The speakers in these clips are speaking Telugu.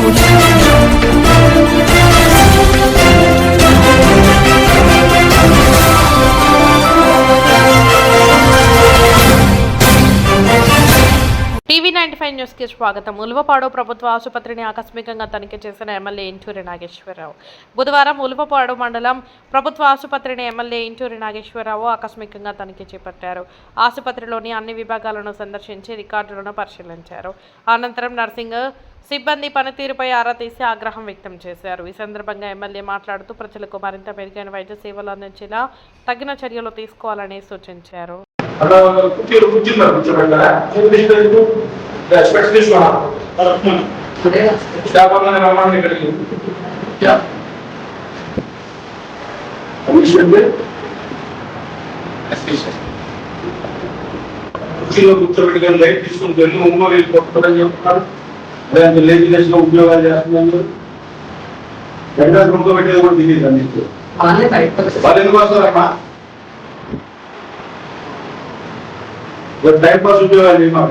Saúde. నైన్టీ న్యూస్కి స్వాగతం. ఉలవపాడు ప్రభుత్వ ఆసుపత్రిని ఆకస్మికంగా తనిఖీ చేసిన ఎమ్మెల్యే ఇంటూరి నాగేశ్వరరావు. బుధవారం ఉలువపాడు మండలం ప్రభుత్వ ఆసుపత్రిని ఎమ్మెల్యే ఇంటూరి నాగేశ్వరరావు ఆకస్మికంగా తనిఖీ చేపట్టారు. ఆసుపత్రిలోని అన్ని విభాగాలను సందర్శించి రికార్డులను పరిశీలించారు. అనంతరం నర్సింగ్ సిబ్బంది పనితీరుపై ఆరా తీసి ఆగ్రహం వ్యక్తం చేశారు. ఈ సందర్భంగా ఎమ్మెల్యే మాట్లాడుతూ ప్రజలకు మరింత మెరుగైన వైద్య సేవలు అందించేలా తగిన చర్యలు తీసుకోవాలని సూచించారు. కూర్చోబెట్టారా స్పెట్స్ తీసుకున్నా శాపంగా రమ్మని ఇక్కడికి కుర్చీలో కూర్చోబెట్టుకొని లైట్ తీసుకుని వెళ్ళి ఒంగోలు వెళ్ళిపోతారని చెప్తున్నారు లేదంటే లేజినెస్లో ఉద్యోగాలు చేస్తున్నాను ఎక్కడ పడుకోబెట్టేది కూడా తెలియదు అన్నింటి వాళ్ళే బయటకు వాళ్ళు ఎందుకు వస్తారమ్మా ఒక టైం పాస్ ఉద్యోగాలు చేయమాక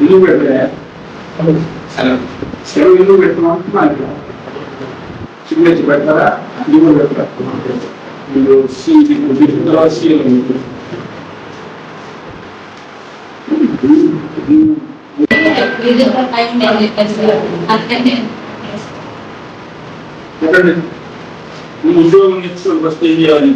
ఇల్లు పెట్టలే సెలవు ఇల్లు పెట్టుకోవడానికి నాకు సిగ్నేచర్ పెడతారా? అన్ని కూడా పెడతారు మీరు సీజీ తర్వాత ఉద్యోగం ఇచ్చుకోవాలి చేయాలి.